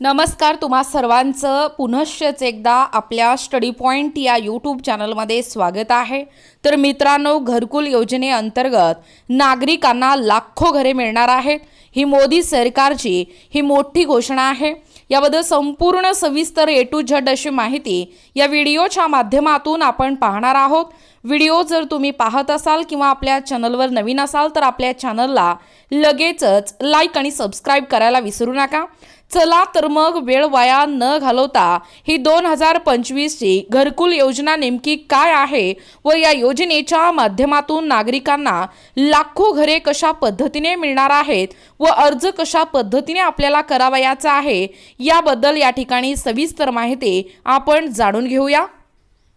नमस्कार तुम्हा सर्वांचं पुनश्चच एकदा आपल्या स्टडी पॉईंट या यूट्यूब चॅनलमध्ये स्वागत आहे. तर मित्रांनो घरकुल योजनेअंतर्गत नागरिकांना लाखो घरे मिळणार आहेत. ही मोदी सरकारची ही मोठी घोषणा आहे. याबद्दल संपूर्ण सविस्तर ए टू झड अशी माहिती या व्हिडिओच्या माध्यमातून आपण पाहणार आहोत. व्हिडिओ जर तुम्ही पाहत असाल किंवा आपल्या चॅनलवर नवीन असाल तर आपल्या चॅनलला लगेचच लाईक आणि सबस्क्राईब करायला विसरू नका. चला तर मग वेळ वाया न घालवता ही दोन हजार पंचवीसची घरकुल योजना नेमकी काय आहे व या योजनेच्या माध्यमातून नागरिकांना लाखो घरे कशा पद्धतीने मिळणार आहेत व अर्ज कशा पद्धतीने आपल्याला करावयाचा आहे याबद्दल या ठिकाणी सविस्तर माहिती आपण जाणून घेऊया.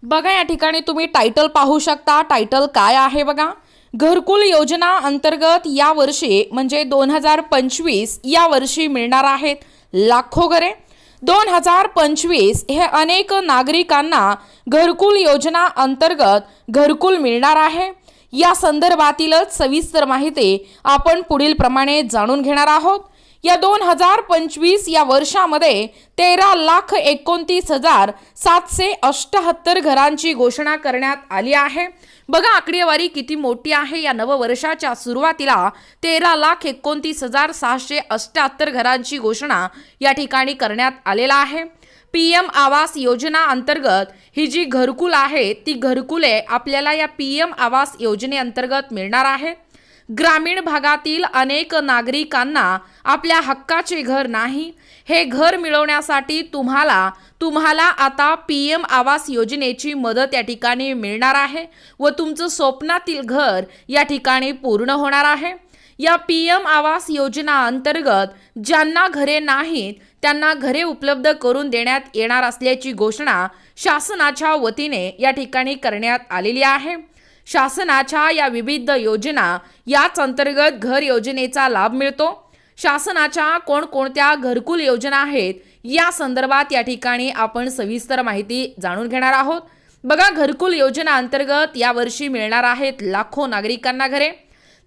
बघा या ठिकाणी तुम्ही टायटल पाहू शकता. टायटल काय आहे बघा? घरकुल योजना अंतर्गत या वर्षी म्हणजे दोन हजार पंचवीस या वर्षी मिळणार आहेत. लाखो घरे. दोन हजार पंचवीस हे अनेक नागरिकांना घरकुल योजना अंतर्गत घरकुल मिळणार आहे. या संदर्भातीलच सविस्तर माहिती आपण पुढील प्रमाणे जाणून घेणार आहोत. या दोन हजार पंचवीस या वर्षामध्ये तेरा लाख एकोणतीस हजार सातशे अष्ट्याहत्तर घरांची घोषणा करण्यात आली आहे. बघा आकडेवारी किती मोठी आहे. या नववर्षाच्या सुरुवातीला तेरा लाख एकोणतीस हजार सहाशे अष्ट्याहत्तर घरांची घोषणा या ठिकाणी करण्यात आलेला आहे. पी एम आवास योजना अंतर्गत ही जी घरकुल आहे ती घरकुले आपल्याला या पी एम आवास योजनेअंतर्गत मिळणार आहे. ग्रामीण भागातील अनेक नागरिकांना आपल्या हक्काचे घर नाही. हे घर मिळवण्यासाठी तुम्हाला तुम्हाला आता पी एम आवास योजनेची मदत या ठिकाणी मिळणार आहे व तुमचं स्वप्नातील घर या ठिकाणी पूर्ण होणार आहे. या पी एम आवास योजना अंतर्गत ज्यांना घरे नाहीत त्यांना घरे उपलब्ध करून देण्यात येणार असल्याची घोषणा शासनाच्या वतीने या ठिकाणी करण्यात आलेली आहे. शासनाच्या या विविध योजना याच अंतर्गत घर योजनेचा लाभ मिळतो. शासनाच्या कोणकोणत्या घरकुल योजना आहेत या संदर्भात या ठिकाणी आपण सविस्तर माहिती जाणून घेणार आहोत. बघा घरकुल योजना अंतर्गत यावर्षी मिळणार आहेत लाखो नागरिकांना घरे.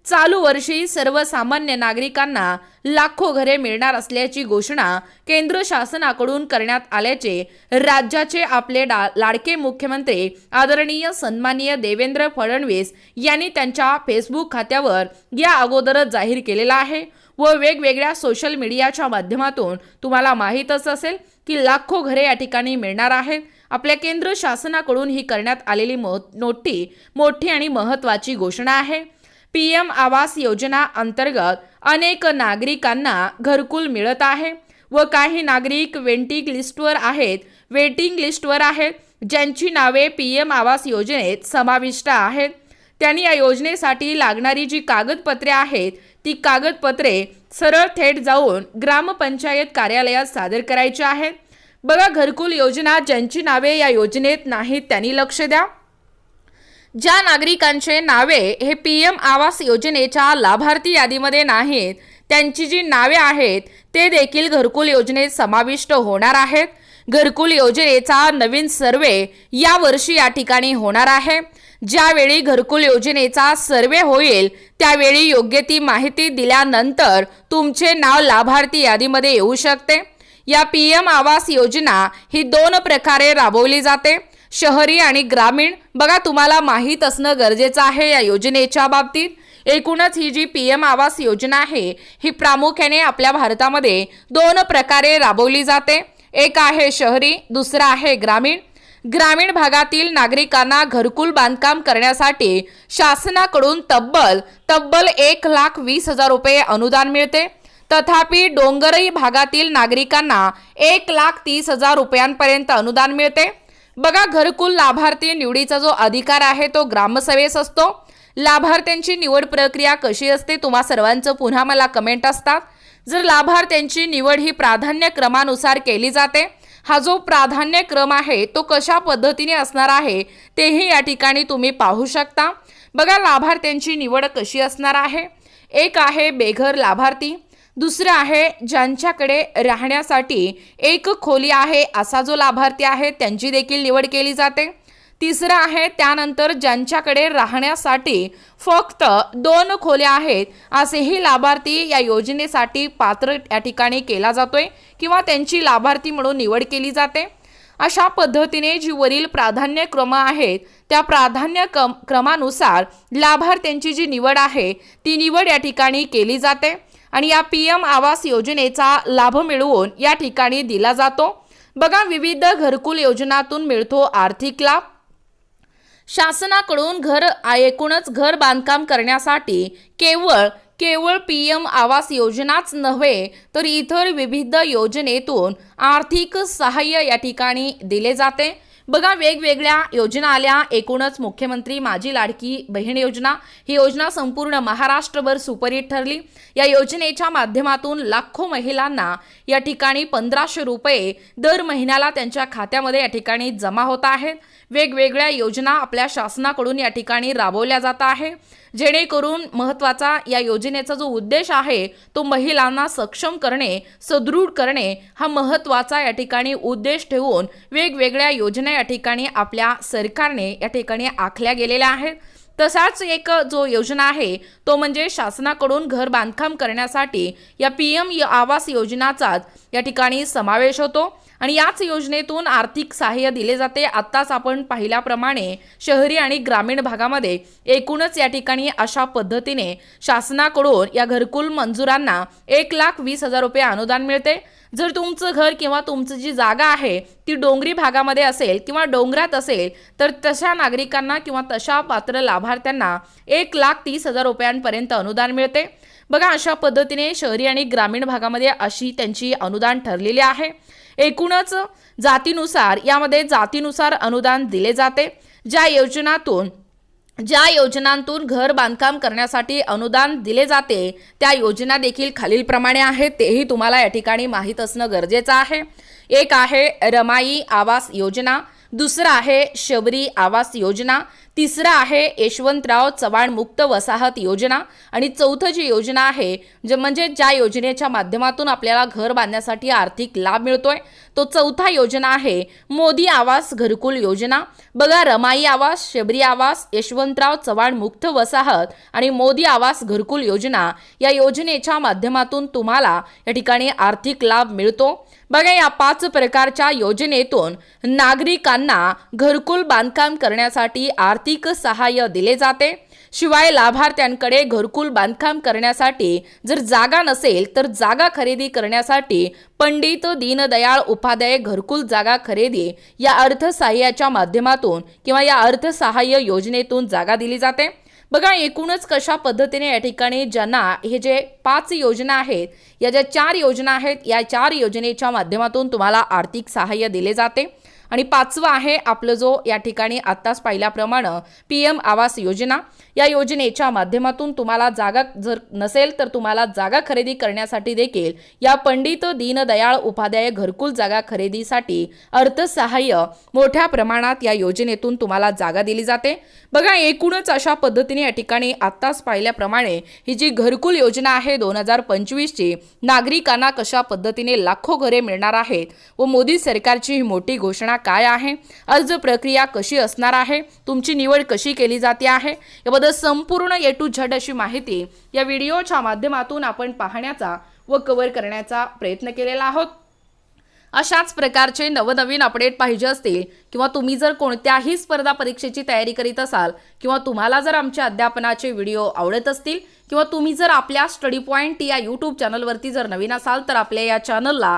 चालू वर्षी सर्वसामान्य नागरिकांना लाखो घरे मिळणार असल्याची घोषणा केंद्र शासनाकडून करण्यात आल्याचे राज्याचे आपले डा लाडके मुख्यमंत्री आदरणीय सन्माननीय देवेंद्र फडणवीस यांनी त्यांच्या फेसबुक खात्यावर या अगोदरच जाहीर केलेला आहे व वेगवेगळ्या सोशल मीडियाच्या माध्यमातून तुम्हाला माहीतच असेल की लाखो घरे या ठिकाणी मिळणार आहेत. आपल्या केंद्र शासनाकडून ही करण्यात आलेली मो मोठी मोठी आणि महत्त्वाची घोषणा आहे. पी एम आवास योजना अंतर्गत अनेक नागरिकांना घरकुल मिळत आहे व काही नागरिक वेंटिंग लिस्टवर आहेत वेटिंग लिस्टवर आहेत ज्यांची नावे पी एम आवास योजनेत समाविष्ट आहेत. त्यांनी या योजनेसाठी लागणारी जी कागदपत्रे आहेत ती कागदपत्रे सरळ थेट जाऊन ग्रामपंचायत कार्यालयात सादर करायची आहेत. बघा घरकुल योजना ज्यांची नावे या योजनेत नाहीत त्यांनी लक्ष द्या. ज्या नागरिकांचे नावे हे पी एम आवास योजनेच्या लाभार्थी यादीमध्ये नाहीत त्यांची जी नावे आहेत ते देखील घरकुल योजनेत समाविष्ट होणार आहेत. घरकुल योजनेचा नवीन सर्वे या वर्षी या ठिकाणी होणार आहे. ज्यावेळी घरकुल योजनेचा सर्वे होईल त्यावेळी योग्य ती माहिती दिल्यानंतर तुमचे नाव लाभार्थी यादीमध्ये येऊ शकते. या पी एम आवास योजना ही दोन प्रकारे राबवली जाते. शहरी आणि ग्रामीण बघा तुम्हाला माहीत असणं गरजेचं आहे या योजनेच्या बाबतीत. एकूणच ही G P M Awas Yojana आहे ही प्रामुख्याने आपल्या भारतामध्ये दोन प्रकारे राबवली जाते. एक आहे शहरी दुसरं आहे ग्रामीण. ग्रामीण भागातील नागरिकांना घरकुल बांधकाम करण्यासाठी शासनाकडून तब्बल तब्बल एक लाख वीस हजार रुपये अनुदान मिळते. तथापि डोंगरई भागातील नागरिकांना एक लाख तीस हजार रुपयांपर्यंत अनुदान मिळते. बघा घरकुल लाभार्थी निवडीचा जो अधिकार आहे तो ग्रामसभेस असतो. लाभार्थ्यांची निवड प्रक्रिया कशी असते तुम्हा सर्वांचं पुन्हा मला कमेंट असतात. जर लाभार्थ्यांची निवड ही प्राधान्य क्रमानुसार केली जाते हा जो प्राधान्य क्रम आहे तो कशा पद्धतीने असणार आहे तेही या ठिकाणी तुम्ही पाहू शकता. बघा लाभार्थ्यांची निवड कशी असणार आहे. एक आहे बेघर लाभार्थी. दुसरं आहे ज्यांच्याकडे राहण्यासाठी एक खोली आहे असा जो लाभार्थी आहे त्यांची देखील निवड केली जाते. तिसरं आहे त्यानंतर ज्यांच्याकडे राहण्यासाठी फक्त दोन खोल्या आहेत असेही लाभार्थी या योजनेसाठी पात्र या ठिकाणी केला जातोय किंवा त्यांची लाभार्थी म्हणून निवड केली जाते. अशा पद्धतीने जी वरील प्राधान्य क्रम आहेत त्या प्राधान्य क्रम क्रमानुसार लाभार्थ्यांची जी निवड आहे ती निवड या ठिकाणी केली जाते. आणि या पी एम आवास योजनेचा लाभ मिळवून या ठिकाणी दिला जातो. बघा विविध घरकुल योजनातून मिळतो आर्थिक लाभ. शासनाकडून घर एकूणच घर बांधकाम करण्यासाठी केवळ केवळ पी एम आवास योजनाच नव्हे तर इतर विविध योजनेतून आर्थिक सहाय्य या ठिकाणी दिले जाते. बघा वेगवेगळ्या योजना आल्या. एकूणच मुख्यमंत्री माझी लाडकी बहीण योजना. ही योजना संपूर्ण महाराष्ट्रभर सुपरहिट ठरली. या योजनेच्या माध्यमातून लाखो महिलांना या ठिकाणी पंधराशे रुपये दर महिन्याला त्यांच्या खात्यामध्ये या ठिकाणी जमा होत आहेत. वेगवेगळ्या योजना आपल्या शासनाकडून या ठिकाणी राबवल्या जात आहे जेणेकरून महत्त्वाचा या योजनेचा जो उद्देश आहे तो महिलांना सक्षम करणे सदृढ करणे हा महत्त्वाचा या ठिकाणी उद्देश ठेवून वेगवेगळ्या योजना या ठिकाणी आपल्या सरकारने या ठिकाणी आखल्या गेलेल्या आहेत. तसाच एक जो योजना आहे तो म्हणजे शासनाकडून घर बांधकाम करण्यासाठी या पी एम आवास योजनाचाच या ठिकाणी समावेश होतो. आणि याच योजनेतून आर्थिक सहाय्य दिले जाते. आत्ताच आपण पाहिल्याप्रमाणे शहरी आणि ग्रामीण भागामध्ये एकूणच या ठिकाणी अशा पद्धतीने शासनाकडून या घरकुल मंजुरांना एक लाख वीस हजार रुपये अनुदान मिळते. जर तुमचं घर किंवा तुमचं जी जागा आहे ती डोंगरी भागामध्ये असेल किंवा डोंगरात असेल तर तशा नागरिकांना किंवा तशा पात्र लाभार्थ्यांना एक लाख तीस हजार रुपयांपर्यंत अनुदान मिळते. बघा अशा पद्धतीने शहरी आणि ग्रामीण भागामध्ये अशी त्यांची अनुदान ठरलेली आहे. एकूणच जातीनुसार यामध्ये जातीनुसार अनुदान दिले जाते ज्या योजनातून ज्या योजनांतून घर बांधकाम करण्यासाठी अनुदान दिले जाते त्या योजना देखील खालीलप्रमाणे आहेत. तेही तुम्हाला या ठिकाणी माहीत असणं गरजेचं आहे. एक आहे रमाई आवास योजना दुसरं आहे शबरी आवास योजना तिसरं आहे यशवंतराव चव्हाण मुक्त वसाहत योजना. आणि चौथं जी योजना आहे जे म्हणजे ज्या योजनेच्या माध्यमातून आपल्याला घर बांधण्यासाठी आर्थिक लाभ मिळतोय तो चौथा योजना आहे मोदी आवास घरकुल योजना. बघा रमाई आवास शबरी आवास यशवंतराव चव्हाण मुक्त वसाहत आणि मोदी आवास घरकुल योजना या योजनेच्या माध्यमातून तुम्हाला या ठिकाणी आर्थिक लाभ मिळतो. बघा या पाच प्रकारच्या योजनेतून नागरिकांना घरकुल बांधकाम करण्यासाठी आर्थिक आर्थिक सहाय्य दिले जाते. शिवाय लाभार्थ्यांकडे घरकुल बांधकाम करण्यासाठी जर जागा नसेल तर जागा खरेदी करण्यासाठी पंडित दीनदयाळ उपाध्याय घरकुल जागा खरेदी या अर्थसहाय्याच्या माध्यमातून किंवा या अर्थसहाय्य योजनेतून जागा दिली जाते. बघा एकूणच कशा पद्धतीने या ठिकाणी ज्यांना हे जे पाच योजना आहेत या ज्या चार योजना आहेत या चार योजनेच्या माध्यमातून तुम्हाला आर्थिक सहाय्य दिले जाते. आणि पाचवं आहे आपलं जो या ठिकाणी आत्ताच पाहिल्याप्रमाणे पी एम आवास योजना. या योजनेच्या माध्यमातून तुम्हाला जागा जर नसेल तर तुम्हाला जागा खरेदी करण्यासाठी देखील या पंडित दीनदयाळ उपाध्याय घरकुल जागा खरेदीसाठी अर्थसहाय्य मोठ्या प्रमाणात या योजनेतून तुम्हाला जागा दिली जाते. बघा एकूणच अशा पद्धतीने या ठिकाणी आत्ताच पाहिल्याप्रमाणे ही जी घरकुल योजना आहे दोन हजार पंचवीसची नागरिकांना कशा पद्धतीने लाखो घरे मिळणार आहेत व मोदी सरकारची ही मोठी घोषणा काय आहे? अर्ज प्रक्रिया कशी असणार आहे? तुमची निवड कशी केली जाते आहे? याबद्दल संपूर्ण ए टू झड अशी माहिती या व्हिडिओच्या माध्यमातून आपण पाहण्याचा व कव्हर करण्याचा प्रयत्न केलेला आहोत. अशाच प्रकारचे नवनवीन अपडेट पाहिजे असतील किंवा तुम्ही जर कोणत्याही स्पर्धा परीक्षेची तयारी करीत असाल किंवा तुम्हाला जर आमच्या अध्यापनाचे व्हिडिओ आवडत असतील किंवा तुम्ही जर आपल्या स्टडी पॉईंट या यूट्यूब चॅनलवरती जर नवीन असाल तर आपल्या या चॅनलला